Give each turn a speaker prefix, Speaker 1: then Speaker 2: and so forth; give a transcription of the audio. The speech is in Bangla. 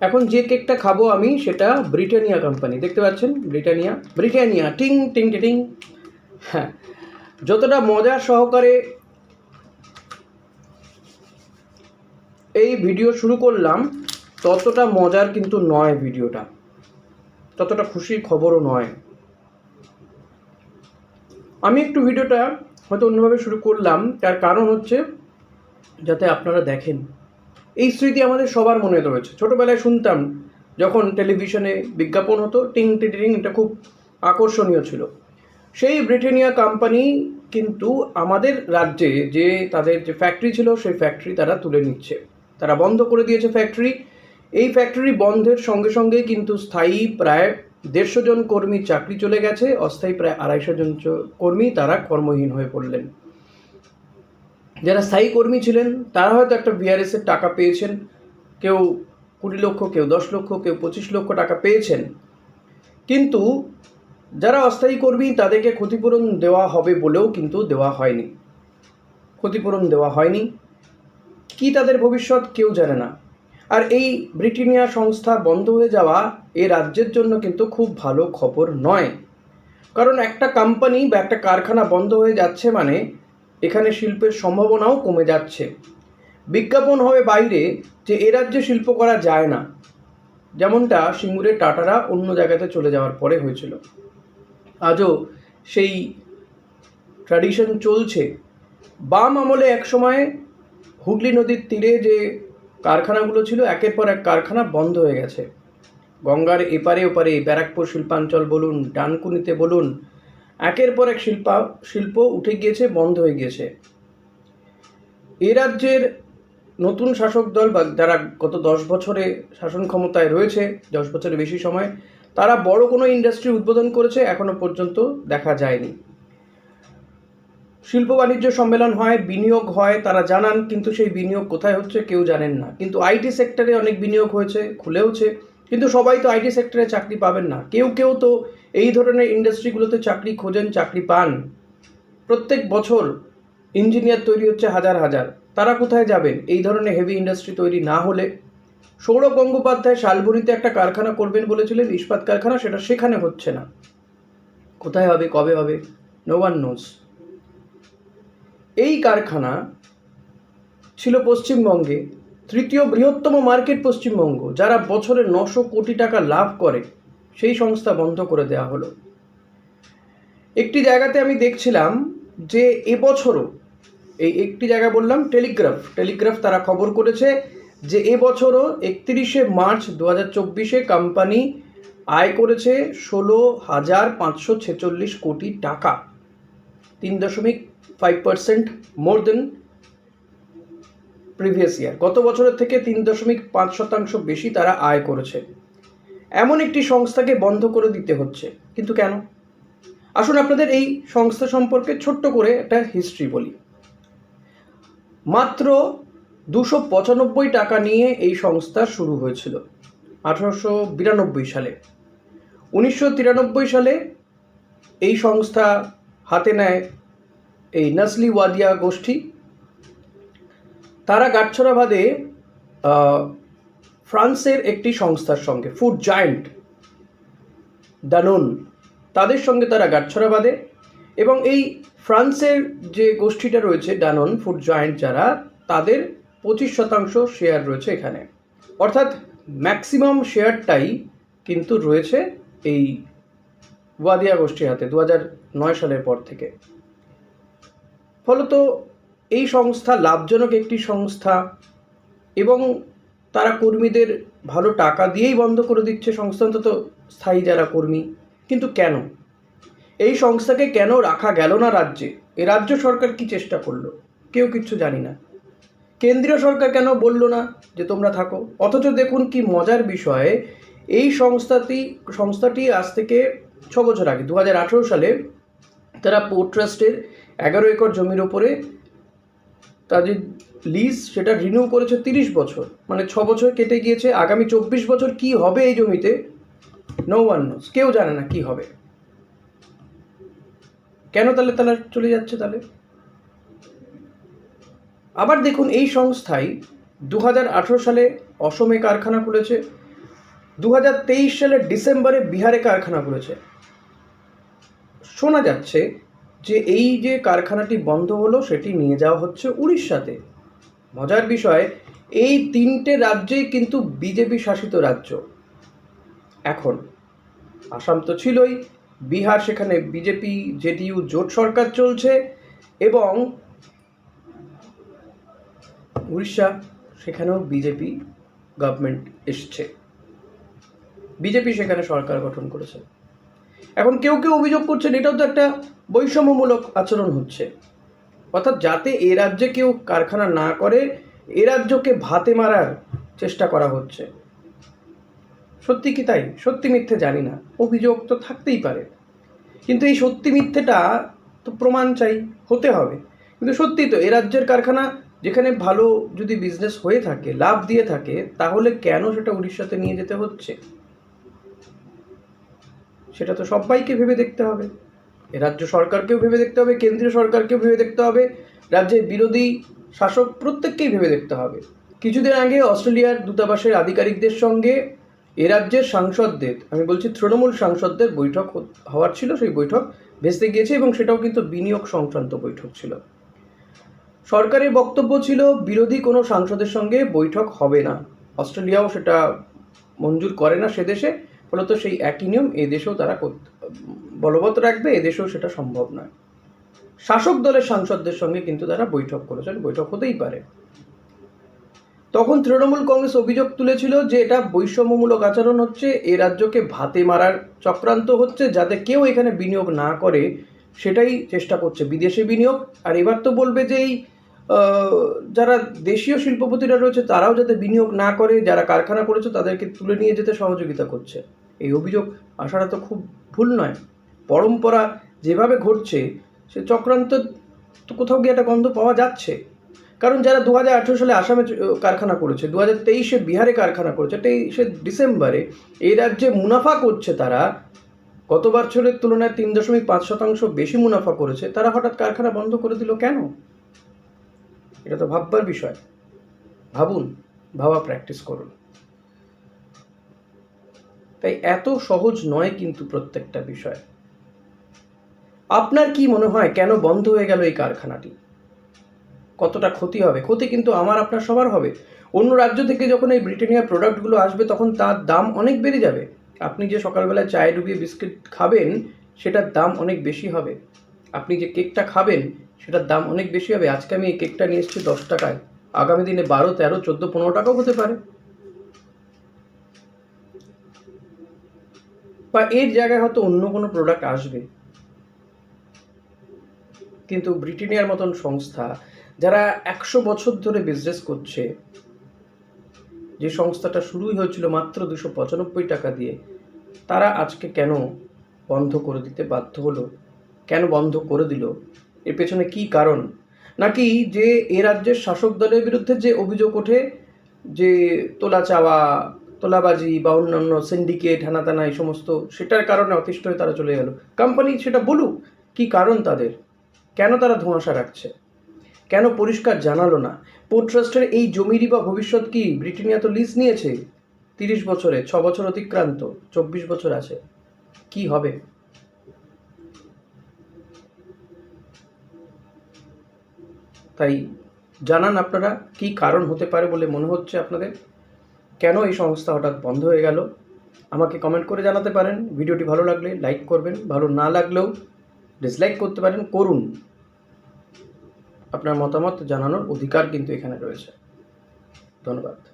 Speaker 1: এখন যে কেকটা খাব আমি সেটা ব্রিটানিয়া কোম্পানি দেখতে পাচ্ছেন? ব্রিটানিয়া ব্রিটানিয়া, টিং টিং, টি হ্যাঁ যতটা মজা সহকারে এই ভিডিও শুরু করলাম, ততটা মজার কিন্তু নয় ভিডিওটা ততটা খুশির খবরও নয়। আমি একটু ভিডিওটা হয়তো অন্যভাবে শুরু করলাম, তার কারণ হচ্ছে যাতে আপনারা দেখেন। এই স্মৃতি আমাদের সবার মনে রয়েছে। ছোটোবেলায় শুনতাম যখন টেলিভিশনে বিজ্ঞাপন হতো, টিং, টি, টিং, এটা খুব আকর্ষণীয় ছিল। সেই ব্রিটেনিয়া কোম্পানি কিন্তু আমাদের রাজ্যে যে তাদের যে ফ্যাক্টরি ছিল, সেই ফ্যাক্টরি তারা তুলে নিচ্ছে। তারা বন্ধ করে দিয়েছে ফ্যাক্টরি এই ফ্যাক্টরি বন্ধের সঙ্গে সঙ্গে কিন্তু স্থায়ী প্রায় দেড়শো জন কর্মী চাকরি চলে গেছে। অস্থায়ী প্রায় আড়াইশো জন কর্মী তারা কর্মহীন হয়ে পড়লেন। যারা স্থায়ী কর্মী ছিলেন, তারা হয়তো একটা বিআরএস এর টাকা পেয়েছেন। কেউ কুড়ি লক্ষ, কেউ দশ লক্ষ, কেউ পঁচিশ লক্ষ টাকা পেয়েছেন। কিন্তু যারা অস্থায়ী কর্মী, তাদেরকে ক্ষতিপূরণ দেওয়া হবে বলেও কিন্তু দেওয়া হয়নি। ক্ষতিপূরণ দেওয়া হয়নি। কি তাদের ভবিষ্যৎ কেউ জানে না। আর এই ব্রিটেনিয়া সংস্থা বন্ধ হয়ে যাওয়া এ রাজ্যের জন্য কিন্তু খুব ভালো খবর নয়। কারণ একটা কোম্পানি বা একটা কারখানা বন্ধ হয়ে যাচ্ছে মানে এখানে শিল্পের সম্ভাবনাও কমে যাচ্ছে। বিজ্ঞাপন হবে বাইরে যে এ রাজ্যে শিল্প করা যায় না। যেমনটা সিঙ্গুরের টাটারা অন্য জায়গাতে চলে যাওয়ার পরে হয়েছিল। আজও সেই ট্র্যাডিশন চলছে। বাম আমলে একসময় হুগলি নদীর তীরে যে কারখানাগুলো ছিল, একের পর এক কারখানা বন্ধ হয়ে গেছে। গঙ্গার এপারে ওপারে ব্যারাকপুর শিল্পাঞ্চল বলুন, ডানকুনিতে বলুন একের পর এক শিল্পা, শিল্প উঠে গিয়েছে, বন্ধ হয়ে গিয়েছে। এ রাজ্যের নতুন শাসক দল বা যারা গত দশ বছরে শাসন ক্ষমতায় রয়েছে, দশ বছরের বেশি সময়, তারা বড় কোনো ইন্ডাস্ট্রি উদ্বোধন করেছে এখনও পর্যন্ত দেখা যায়নি। শিল্প বাণিজ্য সম্মেলন হয়, বিনিয়োগ হয়, তারা জানান, কিন্তু সেই বিনিয়োগ কোথায় হচ্ছে কেউ জানেন না। কিন্তু আইটি সেক্টরে অনেক বিনিয়োগ হয়েছে, খুলেওছে। কিন্তু সবাই তো আইটি সেক্টরে চাকরি পাবেন না। কেউ কেউ তো এই ধরনের ইন্ডাস্ট্রিগুলোতে চাকরি খোঁজেন, চাকরি পান। প্রত্যেক বছর ইঞ্জিনিয়ার তৈরি হচ্ছে হাজার হাজার। তারা কোথায় যাবেন? এই ধরনের হেভি ইন্ডাস্ট্রি তৈরি না হলে সৌরভ গঙ্গোপাধ্যায় শালবনিতে একটা কারখানা করবেন বলেছিলেন, ইস্পাত কারখানা, সেটা সেখানে হচ্ছে না। কোথায় হবে, কবে হবে? নো ওয়ান নোজ এই কারখানা ছিল পশ্চিমবঙ্গে। তৃতীয় বৃহত্তম মার্কেট পশ্চিমবঙ্গ, যারা বছরে নশো কোটি টাকা লাভ করে, সেই সংস্থা বন্ধ করে দেওয়া হলো। একটি জায়গাতে আমি দেখছিলাম যে এবছরও, এই একটি জায়গা বললাম, টেলিগ্রাফ টেলিগ্রাফ তারা খবর করেছে যে এবছরও একত্রিশে মার্চ দু হাজার চব্বিশে কোম্পানি আয় করেছে ষোলো হাজার পাঁচশো ছেচল্লিশ কোটি টাকা, তিন দশমিক five percent more than previous year গত বছরের থেকে তিন দশমিক পাঁচ শতাংশ বেশি তারা আয় করেছে। এমন একটি সংস্থাকে বন্ধ করে দিতে হচ্ছে। কিন্তু কেন? আসুন আপনাদের এই সংস্থা সম্পর্কে ছোট্ট করে একটা হিস্ট্রি বলি। মাত্র দুশো পঁচানব্বই টাকা নিয়ে এই সংস্থা শুরু হয়েছিল, আঠারোশো বিরানব্বই সালে। উনিশশো তিরানব্বই সালে এই সংস্থা হাতে নেয় এই নাসলি ওয়াদিয়া গোষ্ঠী। তারা গাঁটছড়া বাদে ফ্রান্সের একটি সংস্থার সঙ্গে ফুড জায়েন্ট দানুন তাদের সঙ্গে তারা গাঁটছড়া বাঁধে এবং এই ফ্রান্সের যে গোষ্ঠীটা রয়েছে ডানন ফুড জয়েন্ট যারা, তাদের পঁচিশ শতাংশ শেয়ার রয়েছে এখানে। অর্থাৎ ম্যাক্সিমাম শেয়ারটাই কিন্তু রয়েছে এই ওয়াদিয়া গোষ্ঠীর হাতে, দু নয় সালের পর থেকে। ফলত এই সংস্থা লাভজনক একটি সংস্থা এবং তারা কর্মীদের ভালো টাকা দিয়েই বন্ধ করে দিচ্ছে সংস্থা, অন্তত স্থায়ী যারা কর্মী। কিন্তু কেন? এই সংস্থাকে কেন রাখা গেল না রাজ্যে? এ রাজ্য সরকার কি চেষ্টা করল? কেউ কিচ্ছু জানি না। কেন্দ্রীয় সরকার কেন বলল না যে তোমরা থাকো? অথচ দেখুন কি মজার বিষয়ে, এই সংস্থাটি সংস্থাটি আজ থেকে ছ বছর আগে, দু হাজার আঠেরো সালে, তারা পোর্ট ট্রাস্টের এগারো একর জমির ওপরে তাদের লিজ সেটা রিনিউ করেছে তিরিশ বছর। মানে ছ বছর কেটে গিয়েছে, আগামী চব্বিশ বছর কি হবে এই জমিতে? নো ওয়ান নোস কেউ জানে না কি হবে। কেন তাহলে তারা চলে যাচ্ছে তাহলে? আবার দেখুন, এই সংস্থাই দু সালে অসমে কারখানা খুলেছে দু হাজার তেইশ সালের ডিসেম্বরে বিহারে কারখানা করেছে শোনা যাচ্ছে যে এই যে কারখানাটি বন্ধ হলো সেটি নিয়ে যাওয়া হচ্ছে উড়িষ্যাতে। মজার বিষয়, এই তিনটে রাজ্যেই কিন্তু বিজেপি শাসিত রাজ্য। এখন, আসাম তো ছিলই, বিহার সেখানে বিজেপি, জেডিইউ, জোট সরকার চলছে এবং উড়িষ্যা সেখানেও বিজেপি গভর্নমেন্ট এসছে। বিজেপি সেখানে সরকার গঠন করেছে। এখন কেউ কেউ অভিযোগ করছেন, এটাও তো একটা বৈষম্যমূলক আচরণ হচ্ছে। অর্থাৎ যাতে এ রাজ্যে কেউ কারখানা না করে, এ রাজ্যকে ভাতে মারার চেষ্টা করা হচ্ছে। সত্যি কি তাই? সত্যি মিথ্যে জানি না। অভিযোগ তো থাকতেই পারে। কিন্তু এই সত্যি মিথ্যেটা তো প্রমাণ চাই, হতে হবে। কিন্তু সত্যি তো, এ রাজ্যের কারখানা যেখানে ভালো যদি বিজনেস হয়ে থাকে, লাভ দিয়ে থাকে, তাহলে কেন সেটা উড়িষ্যাতে নিয়ে যেতে হচ্ছে? সেটা তো সবাইকে ভেবে দেখতে হবে। রাজ্য সরকারকেও ভেবে দেখতে হবে, কেন্দ্রীয় সরকারকেও ভেবে দেখতে হবে, রাজ্যের বিরোধী শাসক প্রত্যেককেই ভেবে দেখতে হবে। কিছুদিন আগে অস্ট্রেলিয়ার দূতাবাসের আধিকারিকদের সঙ্গে এ রাজ্যের সাংসদদের, আমি বলছি তৃণমূল সাংসদদের বৈঠক হওয়ার ছিল সেই বৈঠক ভেস্তে গিয়েছে এবং সেটাও কিন্তু বিনিয়োগ সংক্রান্ত বৈঠক ছিল। সরকারের বক্তব্য ছিল, বিরোধী কোনো সাংসদের সঙ্গে বৈঠক হবে না। অস্ট্রেলিয়াও সেটা মঞ্জুর করে না সে দেশে। ফলত সেই একই নিয়ম এদেশেও তারা বলবৎ রাখবে এদেশেও সেটা সম্ভব নয়। শাসক দলের সাংসদদের সঙ্গে কিন্তু তারা বৈঠক করেছেন, বৈঠক হতেই পারে। তখন তৃণমূল কংগ্রেস অভিযোগ তুলেছিল যে এটা বৈষম্যমূলক আচরণ হচ্ছে, এ রাজ্যকে ভাতে মারার চক্রান্ত হচ্ছে, যাতে কেউ এখানে বিনিয়োগ না করে, সেটাই চেষ্টা করছে, বিদেশে বিনিয়োগ। আর এবার তো বলবে যে এই যারা দেশীয় শিল্পপতিরা রয়েছে, তারাও যাতে বিনিয়োগ না করে, যারা কারখানা করেছে, তাদেরকে তুলে নিয়ে যেতে সহযোগিতা করছে। এই অভিযোগ আসাটা তো খুব ভুল নয়। পরম্পরা যেভাবে ঘটছে, সে চক্রান্ত তো কোথাও গিয়ে একটা গন্ধ পাওয়া যাচ্ছে। কারণ যারা দু হাজার আঠেরো সালে আসামে কারখানা করেছে দু হাজার তেইশে বিহারে কারখানা করেছে, তেইশে ডিসেম্বরে এই রাজ্যে মুনাফা করছে তারা গত বছরের তুলনায় তিন দশমিক পাঁচ শতাংশ বেশি মুনাফা করেছে, তারা হঠাৎ কারখানা বন্ধ করে দিল কেন? এটা তো ভাববার বিষয়। ভাবুন, ভাবা প্র্যাকটিস করুন। তাই এত সহজ নয় কিন্তু প্রত্যেকটা বিষয়। আপনার কি মনে হয় কেন বন্ধ হয়ে গেল এই কারখানাটি? কতটা ক্ষতি হবে? ক্ষতি কিন্তু আমার, আপনার সবার হবে। অন্য রাজ্য থেকে যখন এই ব্রিটানিয়ার প্রোডাক্টগুলো আসবে, তখন তার দাম অনেক বেড়ে যাবে। আপনি যে সকালবেলায় চায়ে ডুবিয়ে বিস্কিট খাবেন, সেটার দাম অনেক বেশি হবে। আপনি যে কেকটা খাবেন, সেটার দাম অনেক বেশি হবে। আজকে আমি এই কেকটা নিয়ে এসেছি দশ টাকায়। আগামী দিনে বারো, তেরো, চোদ্দ, পনেরো টাকাও হতে পারে। বা এর জায়গায় হয়তো অন্য কোনো প্রোডাক্ট আসবে। কিন্তু ব্রিটেনিয়ার মতন সংস্থা, যারা একশো বছর ধরে বিজনেস করছে, যে সংস্থাটা শুরুই হয়েছিল মাত্র দুশো পঁচানব্বই টাকা দিয়ে, তারা আজকে কেন বন্ধ করে দিতে বাধ্য হলো? কেন বন্ধ করে দিল? এর পেছনে কি কারণ? নাকি যে এ রাজ্যের শাসক দলের বিরুদ্ধে যে অভিযোগ ওঠে, যে তোলা চাওয়া তোলাবাজি বা অন্যান্য সিন্ডিকেট হানাতানা এই সমস্ত সেটার কারণে অতিষ্ঠ হয়ে তারা চলে গেল। কোম্পানি সেটা বলুক, কি কারণ তাদের? কেন তারা ধোঁয়াশা রাখছে? কেন পরিষ্কার জানালো না? পোর্ট ট্রাস্টের এই জমিরই বা ভবিষ্যৎ কি ব্রিটেনিয়া তো লিজ নিয়েছে? তিরিশ বছরে, ছ বছর অতিক্রান্ত, চব্বিশ বছর আছে। কি হবে? তাই জানান আপনারা, কি কারণ হতে পারে বলে মনে হচ্ছে আপনাদের? কেন এই সংস্থা হঠাৎ বন্ধ হয়ে গেল? আমাকে কমেন্ট করে জানাতে পারেন। ভিডিওটি ভালো লাগলে লাইক করবেন। ভালো না লাগলেও ডিসলাইক করতে পারেন। করুন। আপনার মতামত জানানোর অধিকার কিন্তু এখানে রয়েছে। ধন্যবাদ।